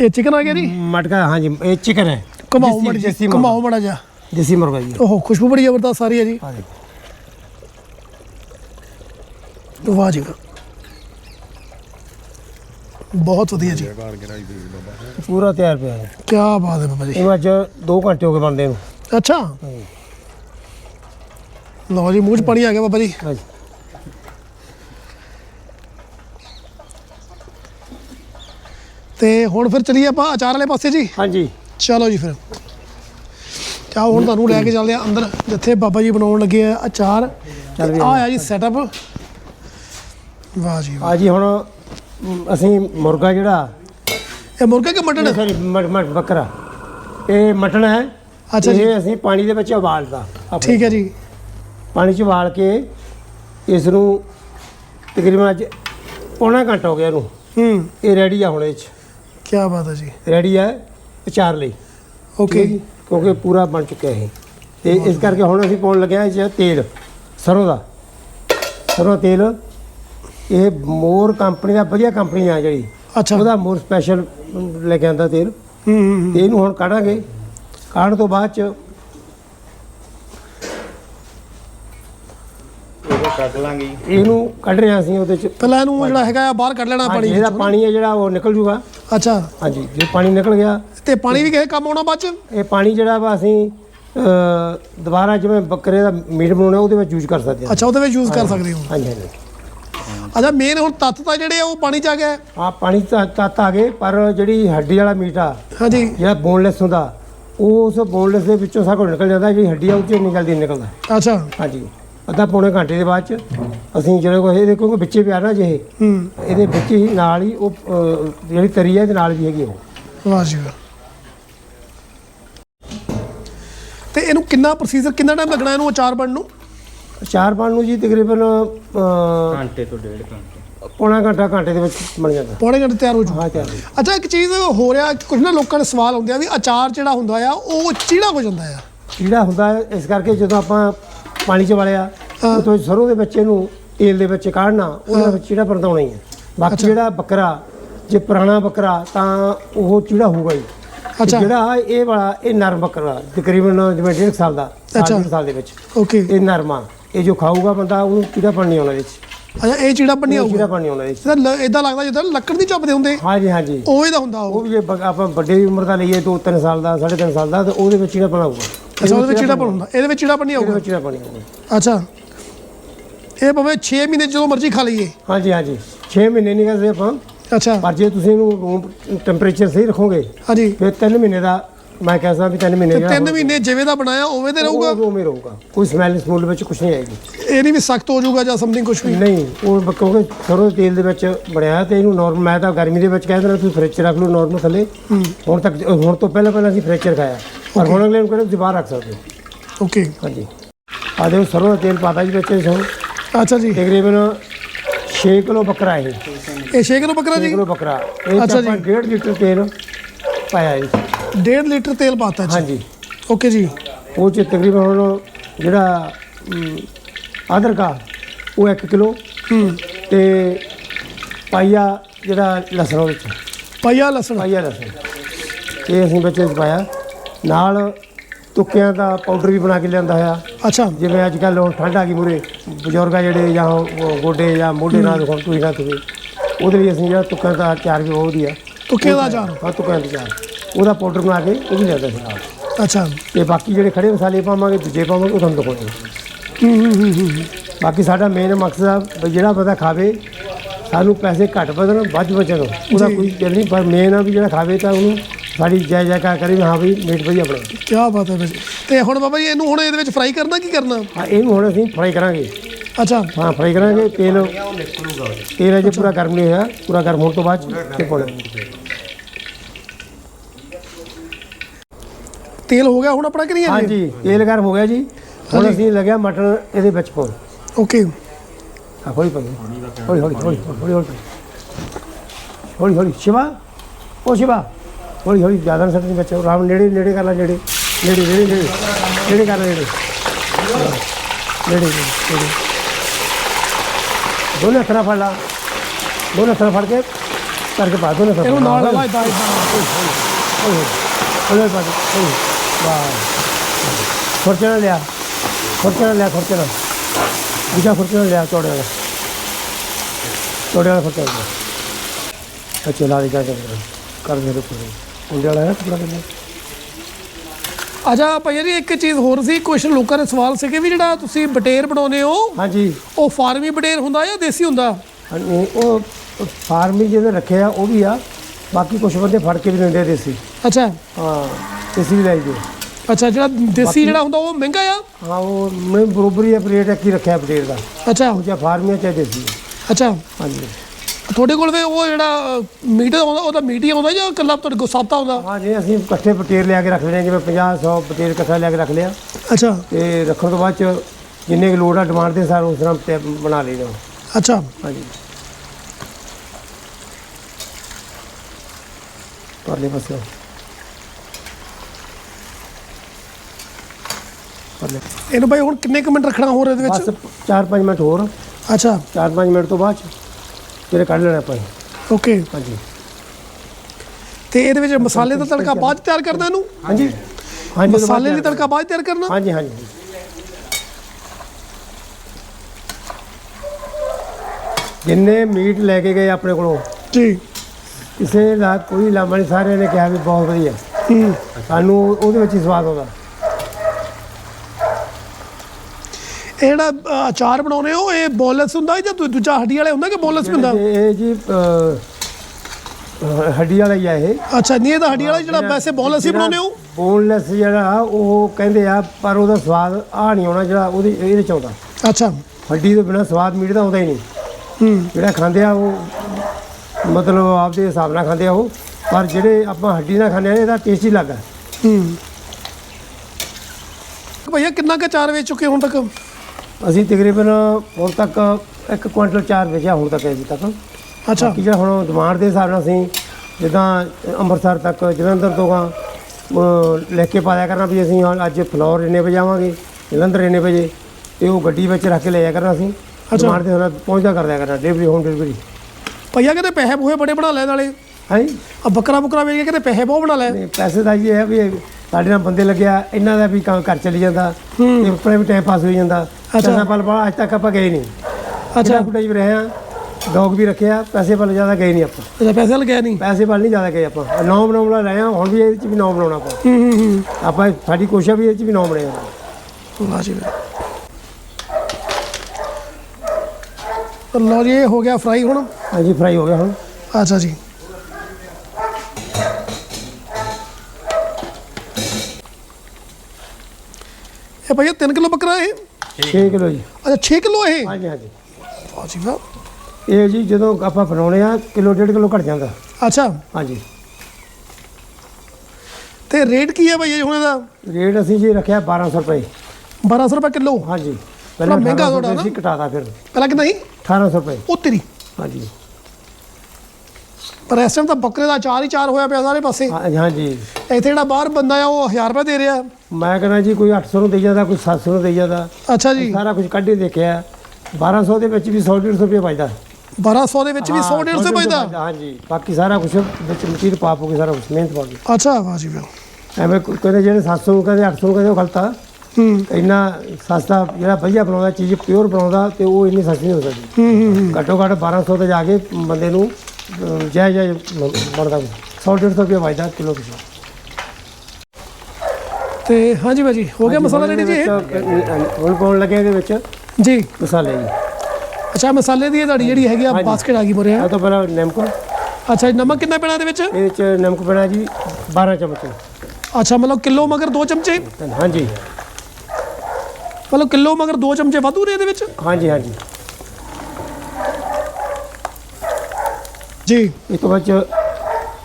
ਇਹ ਚਿਕਨ ਆ ਗਿਆ ਜੀ? ਮਟਕਾ ਹਾਂਜੀ ਇਹ ਚਿਕਨ ਹੈ। ਕਮਾਓ ਮੜ ਜੀ ਕਮਾਓ ਮੜਾ ਜਾ। ਦੇਸੀ ਮੁਰਗਾ ਜੀ। ਓਹੋ ਖੁਸ਼ਬੂ ਬੜੀ ਜ਼ਬਰਦਸਤ ਆ ਰਹੀ ਹੈ ਜੀ। ਹਾਂ ਦੇਖੋ ਵਾਹ ਜੀ। ਬਹੁਤ ਵਧੀਆ ਜੀ। ਪੂਰਾ ਤਿਆਰ ਪਿਆ ਹੈ। ਕੀ ਬਾਤ ਹੈ ਬਾਬਾ ਜੀ। ਇਹਨੂੰ ਅੱਜ 2 ਘੰਟੇ ਹੋ ਗਏ ਬਣਦੇ ਨੂੰ। ਅੱਛਾ। ਲਓ ਜੀ ਮੂੰਹ 'ਚ ਪਾਣੀ ਆ ਗਿਆ ਬਾਬਾ ਜੀ। ਹਾਂਜੀ। ਤੇ ਹੁਣ ਫਿਰ ਚਲੀਏ ਆਪਾਂ ਅਚਾਰ ਵਾਲੇ ਪਾਸੇ ਜੀ? ਹਾਂਜੀ। ਚਲੋ ਜੀ ਫਿਰ। ਚਾਹ ਹੁਣ ਤੁਹਾਨੂੰ ਲੈ ਕੇ ਚੱਲਦੇ ਆ ਅੰਦਰ ਜਿੱਥੇ ਬਾਬਾ ਜੀ ਬਣਾਉਣ ਲੱਗੇ ਆ ਅਚਾਰ। ਚੱਲ ਵੀ ਆ ਆ ਜੀ ਸੈਟਅਪ ਵਾਹ ਜੀ ਵਾਹ। ਆ ਜੀ ਹੁਣ ਅਸੀਂ ਮੁਰਗਾ ਜਿਹੜਾ ਇਹ ਮੁਰਗਾ ਕਿ ਮਟਨ? ਸੌਰੀ ਮਟ ਮਟ ਬੱਕਰਾ। ਇਹ ਮਟਨ ਹੈ। ਅੱਛਾ ਜੀ। ਇਹ ਅਸੀਂ ਪਾਣੀ ਦੇ ਵਿੱਚ ਉਬਾਲਦਾ। ਠੀਕ ਹੈ ਜੀ। ਪਾਣੀ 'ਚ ਉਬਾਲ ਕੇ ਇਸ ਨੂੰ ਤਕਰੀਬਨ ਅੱਜ ਪੌਣਾ ਘੰਟਾ ਹੋ ਗਿਆ ਇਹਨੂੰ। ਹੂੰ। ਇਹ ਰੈਡੀ ਆ ਹੁਣ ਇਹ 'ਚ। ਕੀ ਬਾਤ ਹੈ ਜੀ। ਰੈਡੀ ਹੈ ਅਚਾਰ ਲਈ। ਓਕੇ ਠੀਕ ਹੈ ਜੀ, ਕਿਉਂਕਿ ਪੂਰਾ ਬਣ ਚੁੱਕਿਆ ਇਹ। ਤੇ ਇਸ ਕਰਕੇ ਹੁਣ ਅਸੀਂ ਪਾਉਣ ਲੱਗੇ ਹਾਂ ਇਹ 'ਚ ਤੇਲ ਸਰੋਂ ਦਾ। ਸਰੋਂ ਦਾ ਤੇਲ। ਇਹ ਮੋਰ ਕੰਪਨੀ ਦਾ ਵਧੀਆ ਕੰਪਨੀ ਆ ਜਿਹੜੀ। ਅੱਛਾ। ਉਹਦਾ ਮੋਰ ਸਪੈਸ਼ਲ ਲੈ ਕੇ ਆਂਦਾ ਤੇਲ। ਹੂੰ ਹੂੰ, ਹੂੰ। ਤੇ ਇਹਨੂੰ ਹੁਣ ਕਾੜਾਂਗੇ ਕਾੜਨ ਤੋਂ ਬਾਅਦ ਚ ਇਹਦੇ ਕੱਢ ਲਾਂਗੇ। ਇਹਨੂੰ ਕੱਢ ਰਹੇ ਅਸੀਂ ਉਹਦੇ ਚ। ਪਹਿਲਾਂ ਇਹਨੂੰ ਜਿਹੜਾ ਹੈਗਾ ਆ ਬਾਹਰ ਕੱਢ ਲੈਣਾ ਪਾਣੀ। ਇਹਦਾ। ਪਾਣੀ ਹੈ ਜਿਹੜਾ ਉਹ ਨਿਕਲ ਜੂਗਾ। ਅੱਛਾ। ਹਾਂਜੀ ਜੇ ਪਾਣੀ ਨਿਕਲ ਗਿਆ। ਤੇ ਪਾਣੀ ਵੀ ਕਿਸੇ ਕੰਮ ਆਉਣਾ ਬਾਅਦ ਚ? ਇਹ ਪਾਣੀ ਜਿਹੜਾ ਵਾ ਅਸੀਂ ਅ, ਦੁਬਾਰਾ ਜਿਵੇਂ ਬੱਕਰੇ ਦਾ ਮੀਟ ਬਣਾਉਣਾ ਉਹਦੇ ਵਿੱਚ ਯੂਜ਼ ਕਰ ਸਕਦੇ ਹਾਂ। ਅੱਛਾ ਉਹਦੇ ਵਿੱਚ ਯੂਜ਼ ਕਰ ਸਕਦੇ ਹੋ। ਹਾਂਜੀ ਹਾਂਜੀ। ਅੱਛਾ ਮੇਨ ਹੁਣ ਤੱਤ ਤਾਂ ਜਿਹੜੇ ਆ ਉਹ ਪਾਣੀ ਚ ਆ ਗਿਆ। ਹੈ। ਆ ਪਾਣੀ ਤੱਤ ਆ ਗਏ ਪਰ ਜਿਹੜੀ ਹੱਡੀ ਵਾਲਾ ਮੀਟ ਆ ਹਾਂਜੀ। ਜਿਹੜਾ ਬੋਨਲੈਸ ਹੁੰਦਾ ਉਹ ਉਸ ਬੋਨਲੈਸ ਦੇ ਵਿੱਚੋਂ ਸਾਰਾ ਨਿਕਲ ਜਾਂਦਾ ਜਿਹੜੀ ਹੱਡੀ ਆ ਉਹ ਚੋਂ ਨਿਕਲਦੀ ਨਿਕਲਦਾ। ਅੱਛਾ। ਹਾਂਜੀ। ਅੱਧਾ ਪੌਣੇ ਘੰਟੇ ਦੇ ਬਾਅਦ ਚ ਅਸੀਂ ਜਿਹੜੇ ਕੋਈ ਇਹ ਦੇਖੋਗੇ ਵਿੱਚੇ ਪਿਆ ਨਾ ਜੇ ਹੂੰ। ਇਹਦੇ ਵਿੱਚ ਹੀ ਨਾਲ ਹੀ ਉਹ ਜਿਹੜੀ ਤਰੀ ਹੈ ਇਹਦੇ ਨਾਲ ਵੀ ਹੈਗੀ ਉਹ। ਵਾਹ ਜੀ ਵਾਹ। ਤੇ ਇਹਨੂੰ ਕਿੰਨਾ ਪ੍ਰੋਸੀਜਰ ਕਿੰਨਾ ਟਾਈਮ ਲੱਗਣਾ ਇਹਨੂੰ ਅਚਾਰ ਬਣਨ ਨੂੰ? ਚਾਰ ਪਾਣ ਨੂੰ ਜੀ ਤਕਰੀਬਨ ਅ, ਘੰਟੇ ਤੋਂ ਡੇਢ ਘੰਟੇ। ਪੌਣਾ ਘੰਟਾ ਘੰਟੇ ਦੇ ਵਿੱਚ ਬਣ ਜਾਂਦਾ। ਪੌਣੇ ਘੰਟੇ ਤਿਆਰ ਹੋ ਜੂ। ਹਾਂ ਤਿਆਰ। ਅੱਛਾ ਇੱਕ ਚੀਜ਼ ਹੋ ਰਿਹਾ ਕੁਝ ਨਾ ਲੋਕਾਂ ਦੇ ਸਵਾਲ ਹੁੰਦੇ ਆ ਵੀ ਅਚਾਰ ਜਿਹੜਾ ਹੁੰਦਾ ਆ ਉਹ ਚੀੜਾ ਹੋ ਜਾਂਦਾ ਆ। ਕੀੜਾ ਹੁੰਦਾ ਹੈ, ਇਸ ਕਰਕੇ ਜਦੋਂ ਆਪਾਂ ਪਾਣੀ ਚ ਵਾਲਿਆ ਉਹ ਤੋਂ ਸਰੋਂ ਦੇ ਵਿੱਚ ਇਹਨੂੰ ਤੇਲ ਦੇ ਵਿੱਚ ਕਾੜਨਾ ਉਹਦੇ ਵਿੱਚ ਚੀੜਾ ਪਰਦਾਉਣਾ ਹੀ ਹੈ। ਬਾਕੀ ਜਿਹੜਾ ਬੱਕਰਾ ਜੇ ਪੁਰਾਣਾ ਬੱਕਰਾ ਤਾਂ ਉਹ ਚੀੜਾ ਹੋਊਗਾ ਹੀ। ਅੱਛਾ। ਜਿਹੜਾ ਇਹ ਵਾਲਾ ਇਹ ਨਰਮ ਬੱਕਰਾ ਤਕਰੀਬਨ ਜਿਵੇਂ 1.5 ਸਾਲ ਦਾ ਸਾਲ ਅੱਛਾ। ਡੇਢ ਸਾਲ ਦੇ ਵਿੱਚ। ਓਕੇ। ਇਹ ਨਰਮਾ ਇਹ ਜੋ ਖਾਊਗਾ ਬੰਦਾ ਉਹਨੂੰ ਚੀੜਾ ਪਣ ਨਹੀਂ ਆਉਣਾ ਵਿੱਚ। ਅੱਛਾ ਇਹ ਚੀੜਾ ਬਣਨੀ ਆਊਗਾ ਚੀੜਾ ਪਣ ਆਉਣਾ ਇਹਦੇ ਇਦਾਂ ਲੱਗਦਾ ਜਿੱਦਾਂ ਲੱਕੜ ਦੀ ਚੱਪਦੇ ਹੁੰਦੇ। ਹਾਂਜੀ ਹਾਂਜੀ। ਉਵੇਂ ਦਾ ਹੁੰਦਾ ਉਹ। ਉਹ ਵੀ ਜੇ ਬ- ਆਪਾਂ ਵੱਡੇ ਉਮਰ ਦਾ ਲਈਏ 2-3 ਸਾਲ ਦਾ 3.5 ਸਾਲ ਦਾ ਤੇ ਉਹਦੇ ਵਿੱਚ ਚੀੜਾ ਬਣਾਊਗਾ ਅੱਛਾ ਉਹਦੇ ਵਿੱਚ ਚੀੜਾ ਹੁੰਦਾ ਇਹਦੇ ਵਿੱਚ ਚੀੜਾ ਬਣਨੀ ਇਹਦੇ ਆਊਗਾ ਵਿੱਚ ਚੀੜਾ ਪਣ ਆਊਗਾ ਅੱਛਾ। ਇਹ ਭਾਵੇਂ 6 ਮਹੀਨੇ ਜਦੋਂ ਮਰਜ਼ੀ ਖਾ ਲਈਏ। ਹਾਂਜੀ ਹਾਂਜੀ। 6 ਮਹੀਨੇ ਨਹੀਂ ਕਹਿੰਦੇ ਆਪਾਂ। ਅੱਛਾ। ਪਰ ਜੇ ਤੁਸੀਂ ਇਹਨੂੰ ਰੂਮ ਟੈਂਪਰੇਚਰ ਸਹੀ ਰੱਖੋਗੇ ਹਾਂਜੀ। ਫਿਰ 3 ਮਹੀਨੇ ਦਾ ਮੈਂ ਕਹਿੰਦਾ ਵੀ 3 ਮਹੀਨੇ ਤੇ ਜਿਹੜਾ 3 ਮਹੀਨੇ ਜਿਵੇਂ ਦਾ ਬਣਾਇਆ ਉਵੇਂ ਦੇ ਰਹੂਗਾ? ਉਹ ਉਵੇਂ ਰਹੂਗਾ। ਕੋਈ ਸਮੈਲ ਸਮੂਲ ਵਿੱਚ ਕੁਝ ਨਹੀਂ ਆਏਗੀ। ਇਹ ਨਹੀਂ ਵੀ ਸਖਤ ਹੋ ਜਾਊਗਾ ਜਾਂ ਸਮਥਿੰਗ ਕੁਝ ਵੀ? ਨਹੀਂ ਉਹ ਬ- ਕਿਉਂਕਿ ਸਰੋਂ ਦੇ ਤੇਲ ਦੇ ਵਿੱਚ ਬਣਿਆ ਤੇ ਇਹਨੂੰ ਨਾਰਮਲ ਮੈਂ ਤਾਂ ਗਰਮੀ ਦੇ ਵਿੱਚ ਕਹਿੰਦਾ ਤੁਸੀਂ ਫ੍ਰਿਜ 'ਚ ਰੱਖ ਲਓ ਨਾਰਮਲ ਥੱਲੇ। ਹੁਣ ਤੱਕ ਹੁਣ ਤੋਂ ਪਹਿਲਾਂ ਪਹਿਲਾਂ ਅਸੀਂ ਫ੍ਰਿਜ 'ਚ ਰਖਾਇਆ। ਪਰ ਹੁਣ ਅਗਲੇ ਨੂੰ ਕਹਿੰਦੇ ਤੁਸੀਂ ਬਾਹਰ ਰੱਖ ਸਕਦੇ ਹੋ। ਓਕੇ ਹਾਂਜੀ। ਆ ਦੇਖੋ ਸਰੋਂ ਦਾ ਤੇਲ ਪਾਤਾ ਜੀ ਵਿੱਚ ਹੁਣ ਅੱਛਾ ਜੀ। ਤਕਰੀਬਨ 6 ਕਿਲੋ ਬੱਕਰਾ ਇਹ। ਇਹ 6 ਕਿਲੋ ਬੱਕਰਾ 6 ਜੀ ਕਿਲੋ ਬੱਕਰਾ। ਇਹ 'ਚ ਅੱਛਾ ਜੀ। ਆਪਾਂ 1.5 ਲੀਟਰ ਤੇਲ ਪਾਇਆ ਜੀ। 1.5 ਲੀਟਰ ਤੇਲ ਪਾਤਾ ਜੀ। ਹਾਂਜੀ। ਓਕੇ ਜੀ। ਉਹ ਚ ਤਕਰੀਬਨ ਹੁਣ ਜਿਹੜਾ ਅਮ, ਅਦਰਕ ਆ ਉਹ 1 ਕਿਲੋ। ਤੇ ਪਾਈਆ ਜਿਹੜਾ ਲਸਣ ਉਹ ਵਿੱਚ ਪਾਈਆ ਲਸਣ। ਪਾਈਆ ਲਸਣ। ਇਹ ਅਸੀਂ ਵਿੱਚ ਪਾਇਆ। ਨਾਲ ਤੁੱਕਿਆਂ ਦਾ ਪਾਊਡਰ ਵੀ ਬਣਾ ਕੇ ਲਿਆਂਦਾ ਹੋਇਆ। ਅੱਛਾ। ਜਿਵੇਂ ਅੱਜ ਕੱਲ੍ਹ ਹੁਣ ਠੰਡ ਆ ਗਈ ਮੂਰੇ ਬਜ਼ੁਰਗ ਜਿਹੜੇ ਜਾਂ ਉਹ ਗੋਡੇ ਜਾਂ ਮੋਢੇ ਨਾਲ ਦੁਖਣ ਕੋਈ ਨਾ ਤੁਰੇ ਉਹਦੇ ਲਈ ਅਸੀਂ ਜਿਹੜਾ ਤੁੱਕਿਆਂ ਦਾ ਚਾਰ ਵੀ ਬਹੁਤ ਵਧੀਆ। ਤੁੱਕੇ ਦਾ ਅਚਾਰ। ਹਾਂ ਤੁੱਕਿਆਂ ਦਾ ਚਾਰ ਉਹਦਾ ਪਾਊਡਰ ਬਣਾ ਕੇ ਉਹ ਵੀ ਲਿਆਂਦਾ ਸੀ। ਨਾਲ ਅੱਛਾ। ਤੇ ਬਾਕੀ ਜਿਹੜੇ ਖੜੇ ਮਸਾਲੇ ਪਾਵਾਂਗੇ ਦੂਜੇ ਪਾਵਾਂਗੇ ਉਹ ਤੁਹਾਨੂੰ ਦਿਖਾਉਣੇ ਹੂੰ। ਹੂੰ ਹੂੰ, ਹੂੰ ਬਾਕੀ ਸਾਡਾ ਮੇਨ ਮਕਸਦ ਆ ਵੀ ਜਿਹੜਾ ਬੰਦਾ ਖਾਵੇ ਸਾਨੂੰ ਪੈਸੇ ਘੱਟ ਵਧਣ ਵੱਧ ਬਚਣ। ਉਹਦਾ ਜੀ। ਕੋਈ ਗੱਲ ਨਹੀਂ ਪਰ ਮੇਨ ਆ ਵੀ ਜਿਹੜਾ ਖਾਵੇ ਤਾਂ ਉਹਨੂੰ ਸਾਡੀ ਜੈ ਜੈਕਾਰ ਕਰੇ ਵੀ ਹਾਂ ਵੀ ਮੀਟ ਵਧੀਆ ਬਣੇ ਕੀ ਬਾਤ ਹੈ ਭਾਜੀ ਤੇ ਹੁਣ ਬਾਬਾ ਜੀ ਇਹਨੂੰ ਹੁਣ ਇਹਦੇ ਵਿੱਚ ਫਰਾਈ ਕਰਨਾ ਕੀ ਕਰਨਾ? ਹਾਂ ਇਹਨੂੰ ਹੁਣ ਅਸੀਂ ਫਰਾਈ ਕਰਾਂਗੇ। ਅੱਛਾ। ਹਾਂ ਫਰਾਈ ਕਰਾਂਗੇ ਤੇਲ ਤੇਲ ਅਜੇ ਪੂਰਾ ਗਰਮ ਨਹੀਂ ਹੋਇਆ ਪੂਰਾ ਗਰਮ ਹੋਣ ਤੋਂ ਬਾਅਦ ਤੇ ਪਾਉਣਾ। ਤੇਲ ਹੋ ਗਿਆ ਹੁਣ ਆਪਣਾ ਕਿ ਨਹੀਂ ਹੈ ਹਾਂਜੀ ਤੇਲ ਗਰਮ ਹੋ ਗਿਆ ਜੀ। ਹੁਣ ਅਸੀਂ ਲੱਗਿਆ ਮਟਰ ਇਹਦੇ ਵਿੱਚ ਪਾਉਣ। ਓਕੇ। ਹਾਂ ਹੌਲੀ ਪਾਓ ਹੌਲੀ ਹੌਲੀ ਹੌਲੀ ਹੌਲੀ ਹੌਲੀ। ਹੌਲੀ ਹੌਲੀ। ਸ਼ਿਵਾ ਉਹ ਸ਼ਿਵਾ। ਹੌਲੀ ਹੌਲੀ ਜ਼ਿਆਦਾ ਨਾ ਬੱਚਾ ਰਾਮ ਨੇੜੇ ਨੇੜੇ ਕਰ ਲੈ ਨੇੜੇ। ਨੇੜੇ ਨੇੜੇ ਨੇੜੇ। ਨੇੜੇ ਕਰ ਲੈ ਨੇੜੇ। ਨੇੜੇ ਨੇੜੇ ਦੋਨੇ ਹੱਥਾਂ ਫੜ ਲਾ। ਦੋਨੇ ਹੱਥਾਂ ਫੜ ਕੇ ਕਰਕੇ ਪਾ ਦੋਨੇ ਹੱਥਾਂ ਇਹਨੂੰ ਨਾਲ ਹੌਲੀ ਲਾ। ਇਦਾਂ ਇਦਾਂ। ਹੌਲੀ ਹੌਲੀ। ਪਾ ਦੇ ਹੌਲੀ। ਅੱਛਾ ਲਾ ਦੇ ਜਾ ਮੁੰਡੇ ਵਾਲਾ ਹੈ ਭਾਈ ਇੱਕ ਚੀਜ਼ ਹੋਰ ਸੀ ਕੁਝ ਲੋਕਾਂ ਦੇ ਸਵਾਲ ਸੀਗੇ ਵੀ ਜਿਹੜਾ ਤੁਸੀਂ ਬਟੇਰ ਬਣਾਉਂਦੇ ਹੋ ਹਾਂਜੀ। ਉਹ ਫਾਰਮੀ ਬਟੇਰ ਹੁੰਦਾ ਜਾਂ ਦੇਸੀ ਹੁੰਦਾ? ਹਾਂਜੀ, ਉਹ ਫਾਰਮੀ ਜਿਹਦੇ ਰੱਖੇ ਆ ਉਹ ਵੀ ਆ। ਬਾਕੀ ਕੁਝ ਬੰਦੇ ਫੜ ਕੇ ਵੀ ਦਿੰਦੇ ਦੇਸੀ। ਅੱਛਾ। ਹਾਂ ਦੇਸੀ ਵੀ ਲਾਈ ਦੇ ਅੱਛਾ ਜਿਹੜਾ ਦੇਸੀ ਜਿਹੜਾ ਹੁੰਦਾ ਉਹ ਮਹਿੰਗਾ ਆ? ਹਾਂ ਉਹ ਮੈਂ ਬਰੋਬਰ ਹੀ ਰੇਟ ਕੀ ਰੱਖਿਆ ਪਟੇਰ ਦਾ। ਅੱਛਾ। ਉਹ ਜਾਂ ਫਾਰਮੀਆਂ ਚਾਹੇ ਦੇਸੀ ਆ। ਅੱਛਾ। ਹਾਂਜੀ। ਤੁਹਾਡੇ ਕੋਲ ਵੇ ਉਹ ਜਿਹੜਾ ਮੀਟ ਆਉਂਦਾ ਉਹਦਾ ਮੀਟ ਹੀ ਆਉਂਦਾ ਜਾਂ ਇਕੱਲਾ ਤੁਹਾਡੇ ਕੋਲ ਸਾਬਤਾ ਆਉਂਦਾ? ਹਾਂ ਜੀ ਅਸੀਂ ਇਕੱਠੇ ਪਟੇਰ ਲਿਆ ਕੇ ਰੱਖ ਲੈਣੇ ਜਿਵੇਂ 50 100 ਪਟੇਰ ਇਕੱਠਾ ਲਿਆ ਕੇ ਰੱਖ ਲਿਆ। ਅੱਛਾ। ਤੇ ਰੱਖਣ ਤੋਂ ਬਾਅਦ ਚ ਜਿੰਨੇ ਕੁ ਲੋੜ ਆ ਡਿਮਾਂਡ ਦੇ ਸਾਰ ਉਸ ਤਰ੍ਹਾਂ ਤੇ ਬਣਾ ਲਈਦਾ ਅੱਛਾ। ਹਾਂਜੀ। ਪਰਲੇ ਪਾਸੇ। ਇਹਨੂੰ ਭਾਈ ਹੁਣ ਕਿੰਨੇ ਕੁ ਮਿੰਟ ਰੱਖਣਾ ਹੋਰ ਇਹਦੇ ਵਿੱਚ? ਬਸ 4-5 ਮਿੰਟ ਹੋਰ। ਅੱਛਾ। 4-5 ਮਿੰਟ ਤੋਂ ਬਾਅਦ ਚ ਤੇਰੇ ਕੱਢ ਲੈਣਾ ਆਪਾਂ ਓਕੇ। ਹਾਂਜੀ। ਤੇ ਇਹਦੇ ਵਿੱਚ ਮਸਾਲੇ ਦਾ ਤੜਕਾ ਬਾਅਦ 'ਚ ਤਿਆਰ ਕਰਨਾ ਇਹਨੂੰ? ਹਾਂਜੀ। ਹਾਂਜੀ ਬਾਅਦ ਮਸਾਲੇ ਲਈ ਤੜਕਾ ਬਾਅਦ 'ਚ ਤਿਆਰ ਕਰਨਾ? ਹਾਂਜੀ ਹਾਂਜੀ। ਜਿੰਨੇ ਮੀਟ ਲੈ ਕੇ ਗਏ ਆਪਣੇ ਕੋਲੋਂ ਜੀ। ਕਿਸੇ ਦਾ ਕੋਈ ਲਾਮਾ ਨਹੀਂ ਸਾਰਿਆਂ ਨੇ ਕਿਹਾ ਵੀ ਬਹੁਤ ਵਧੀਆ। ਹੂੰ। ਸਾਨੂੰ ਉਹਦੇ ਵਿੱਚ ਹੀ ਸਵਾਦ ਆਉਂਦਾ। ਇਹ ਜਿਹੜਾ ਅਚਾਰ ਬਣਾਉਨੇ ਹੋ ਇਹ ਬੋਨਲੈਸ ਹੁੰਦਾ ਜਾਂ ਦੂਜਾ ਹੱਡੀ ਵਾਲਾ ਹੁੰਦਾ ਕਿ ਬੋਨਲੈਸ ਹੁੰਦਾ? ਇਹ ਜੀ ਹੱਡੀ ਵਾਲਾ ਹੀ ਆ ਇਹ। ਅੱਛਾ ਨਹੀਂ ਇਹ ਤਾਂ ਹੱਡੀ ਵਾਲਾ ਜਿਹੜਾ ਵੈਸੇ ਬੋਨਲੈਸ ਹੀ ਬਣਾਉਨੇ ਹੋ? ਬੋਨਲੈਸ ਜਿਹੜਾ ਉਹ ਕਹਿੰਦੇ ਆ ਪਰ ਉਹਦਾ ਸਵਾਦ ਆ ਨਹੀਂ ਆਉਣਾ ਜਿਹੜਾ ਉਹਦੇ ਇਹਦੇ ਚ ਆਉਂਦਾ। ਅੱਛਾ। ਹੱਡੀ ਤੋਂ ਬਿਨਾ ਸਵਾਦ ਮੀਟ ਦਾ ਆਉਂਦਾ ਹੀ ਨਹੀਂ। ਹੂੰ। ਜਿਹੜਾ ਖਾਂਦੇ ਆ ਉਹ ਮਤਲਬ ਆਪਦੇ ਹਿਸਾਬ ਨਾਲ ਖਾਂਦੇ ਆ ਉਹ ਪਰ ਜਿਹੜੇ ਆਪਾਂ ਹੱਡੀ ਨਾਲ ਖਾਂਦੇ ਆ ਇਹਦਾ ਟੇਸਟ ਹੀ ਲੱਗਾ ਹੂੰ। ਭਈਆ ਕਿੰਨਾ ਕੁ ਵੇਚ ਚੁੱਕੇ ਹੁਣ ਤੱਕ? ਅਸੀਂ ਤਕਰੀਬਨ ਹੁਣ ਤੱਕ ਇੱਕ ਕੁਇੰਟਲ ਚਾਰ ਵੇਚਿਆ ਹੁਣ ਤੱਕ ਅਜੇ ਤੱਕ ਅੱਛਾ। ਬਾਕੀ ਜਿਹੜਾ ਹੁਣ ਡਿਮਾਂਡ ਦੇ ਹਿਸਾਬ ਨਾਲ ਅਸੀਂ ਜਿੱਦਾਂ ਅੰਮ੍ਰਿਤਸਰ ਤੱਕ ਜਲੰਧਰ ਤੋਂ ਗਾ ਲੈ ਕੇ ਪਾਇਆ ਕਰਨਾ ਵੀ ਅਸੀਂ ਹੁਣ ਅੱਜ ਫਲੋਰ ਇੰਨੇ ਵਜੇ ਆਵਾਂਗੇ ਜਲੰਧਰ ਇੰਨੇ ਵਜੇ ਤੇ ਉਹ ਗੱਡੀ ਵਿੱਚ ਰੱਖ ਕੇ ਲੈ ਜਾ ਕਰਨਾ ਅਸੀਂ। ਅੱਛਾ। ਡਿਮਾਂਡ ਦੇ ਹਿਸਾਬ ਨਾਲ ਪਹੁੰਚਦਾ ਕਰ ਦਿਆ ਕਰਨਾ ਡਿਲੀਵਰੀ ਹੋਮ ਡਿਲੀਵਰੀ ਭਈਆ ਕਹਿੰਦੇ ਪੈਸੇ ਪੂਹੇ ਬੜੇ ਬਣਾ ਲੈ ਨਾਲੇ ਹੈ? ਆ ਬੱਕਰਾ ਬੁਕਰਾ ਵੇਚ ਕੇ ਕਹਿੰਦੇ ਪੈਸੇ ਬਹੁਤ ਬਣਾ ਲੈ। ਨਹੀਂ ਪੈਸੇ ਦਾ ਇਹ ਹੈ ਵੀ ਸਾਡੇ ਨਾਲ ਬੰਦੇ ਲੱਗਿਆ ਇਹਨਾਂ ਦਾ ਵੀ ਕੰਮ ਘਰ ਚੱਲੀ ਜਾਂਦਾ ਤੇ ਆਪਣੇ ਵੀ ਟਾਈਮ ਪਾਸ ਹੋਈ ਜਾਂਦਾ। ਪੈਸਾ ਪਲ ਪਲ ਅੱਜ ਤੱਕ ਆਪਾਂ ਗਏ ਨਹੀਂ। ਅੱਛਾ। ਅੱਛਾ ਕੁੱਟੇ ਵੀ ਰਹੇ ਆ ਡੌਗ ਵੀ ਰੱਖਿਆ ਪੈਸੇ ਵੱਲ ਜ਼ਿਆਦਾ ਗਏ ਨਹੀਂ ਆਪਾਂ। ਅੱਛਾ ਪੈਸੇ ਲਗਿਆ ਨਹੀਂ? ਪੈਸੇ ਵੱਲ ਨਹੀਂ ਜ਼ਿਆਦਾ ਗਏ ਆਪਾਂ। ਨੌ ਬਣਾਉਣਾ ਰਹੇ ਆ ਹੁਣ ਵੀ ਇਹਦੇ ਚ ਵੀ ਨੌ ਬਣਾਉਣਾ ਆਪਾਂ। ਹੂੰ ਹੂੰ ਹੂੰ। ਆਪਾਂ ਸਾਡੀ ਕੋਸ਼ਿਸ਼ ਵੀ ਇਹਦੇ ਚ ਵੀ ਨੌ ਬਣੇ ਵਾਹ ਜੀ ਲਓ ਜੀ ਇਹ ਹੋ ਗਿਆ ਫਰਾਈ ਹੁਣ। ਹਾਂਜੀ ਫਰਾਈ ਹੋ ਗਿਆ ਹੁਣ। ਅੱਛਾ ਜੀ। ਇਹ ਭਈਆ 3 ਕਿਲੋ ਬੱਕਰਾ ਇਹ? 6 ਕਿਲੋ ਜੀ। ਅੱਛਾ 6 ਕਿਲੋ ਇਹ? ਹਾਂਜੀ ਹਾਂਜੀ। ਵਾਹ ਜੀ ਵਾਹ। ਇਹ ਜੀ ਜਦੋਂ ਆਪਾਂ ਬਣਾਉਣੇ ਆ ਕਿਲੋ ਡੇਢ ਕਿਲੋ ਘਟ ਜਾਂਦਾ। ਅੱਛਾ। ਹਾਂਜੀ। ਤੇ ਰੇਟ ਕੀ ਹੈ ਭਈਆ ਹੁਣ ਇਹਦਾ? ਰੇਟ ਅਸੀਂ ਜੀ ਰੱਖਿਆ 1200 ਰੁਪਏ। 1200 ਰੁਪਏ ਕਿਲੋ? ਹਾਂਜੀ। ਥੋੜ੍ਹਾ ਮਹਿੰਗਾ 1800 ਥੋੜ੍ਹਾ ਨਾ। ਸੀ ਘਟਾਤਾ ਫਿਰ। ਪਹਿਲਾਂ ਕਿੰਨਾ ਸੀ? 1800 ਰੁਪਏ। ਉਹ ਤੇਰੀ ਹਾਂਜੀ। ਪਰ ਇਸ ਟਾਈਮ ਤਾਂ ਬੱਕਰੇ ਦਾ ਚਾਰ ਹੀ ਚਾਰ ਹੋਇਆ ਪਿਆ ਸਾਰੇ ਪਾਸੇ। ਹਾਂ- ਹਾਂਜੀ ਇੱਥੇ ਜਿਹੜਾ ਬਾਹਰ ਬੰਦਾ ਆ ਉਹ 1000 ਰੁਪਏ ਦੇ ਰਿਹਾ। ਮੈਂ ਕਹਿੰਦਾ ਜੀ ਕੋਈ 800 ਨੂੰ ਦੇ ਜਾਂਦਾ ਕੋਈ 700 ਨੂੰ ਦੇ ਜਾਂਦਾ। ਅੱਛਾ ਜੀ। ਸਾਰਾ ਕੁਝ ਕੱਢ ਕੇ ਦੇਖਿਆ। 1200 ਦੇ ਵਿੱਚ ਵੀ 100 150 ਰੁਪਏ ਬਚਦਾ 1200 ਦੇ ਵਿੱਚ ਵੀ 100 ਹਾਂ, 150 ਬਚਦਾ ਹਾਂਜੀ ਬਾਕੀ ਸਾਰਾ ਕੁਝ ਵਿੱਚ ਮਟੀਰੀਅਲ ਪਾ ਪੋ ਕੇ ਸਾਰਾ ਕੁਝ ਮਿਹਨਤ ਪਾ ਕੇ ਅੱਛਾ ਵਾਹ ਜੀ ਵਾਹ। ਐਵੇਂ ਕੋਈ- ਕਹਿੰਦੇ ਜਿਹੜੇ 700 ਨੂੰ ਕਹਿੰਦੇ 800 ਨੂੰ ਕਹਿੰਦੇ ਉਹ ਗਲਤ ਆ। ਹੂੰ। ਇੰਨਾ ਸਸਤਾ ਜਿਹੜਾ ਵਧੀਆ ਬਣਾਉਂਦਾ ਚੀਜ਼ ਪਿਓਰ ਬਣਾਉਂਦਾ ਤੇ ਉਹ ਇੰਨੀ ਸਸਤੀ ਨਹੀਂ ਹੋ ਸਕਦੀ। ਹੂੰ ਹੂੰ ਹੂੰ। ਘੱਟੋ ਘੱਟ 1200 ਤੇ ਜਾ ਕੇ ਬੰਦੇ ਨੂੰ ਅਹ, ਜੈ ਜੈ ਬਣਦਾ 100 150 ਰੁਪਏ ਵਜਦਾ ਕਿਲੋ ਪਿਛਾ ਤੇ ਹਾਂਜੀ ਭਾਜੀ ਹੋ ਗਿਆ ਮਸਾਲਾ ਰੈਡੀ ਜੀ ਇਹ? ਹੁਣ ਪਾਉਣ ਲੱਗੇ ਇਹਦੇ ਵਿੱਚ ਜੀ ਮਸਾਲੇ ਜੀ ਅੱਛਾ ਮਸਾਲੇ ਦੀ ਇਹ ਤੁਹਾਡੀ ਜਿਹੜੀ ਹੈਗੀ ਆ ਹਾਂਜੀ। ਬਾਸਕਟ ਆ ਗਈ ਮੁਰੇ ਇਹ ਤੋਂ ਪਹਿਲਾਂ ਨਮਕ ਅੱਛਾ ਜੀ, ਨਮਕ ਕਿੰਨਾ ਪੈਣਾ ਇਹਦੇ ਵਿੱਚ ਇਹਦੇ ਵਿੱਚ ਨਮਕ ਪੈਣਾ ਜੀ 12 ਚਮਚ ਅੱਛਾ ਮਤਲਬ ਕਿਲੋ ਮਗਰ 2 ਚਮਚੇ ਹਾਂਜੀ ਮਤਲਬ ਕਿਲੋ ਮਗਰ 2 ਚਮਚੇ ਵਾਧੂ ਨੇ ਇਹਦੇ ਵਿੱਚ ਹਾਂਜੀ ਹਾਂਜੀ ਜੀ। ਇਸ ਤੋਂ ਬਾਅਦ ਚ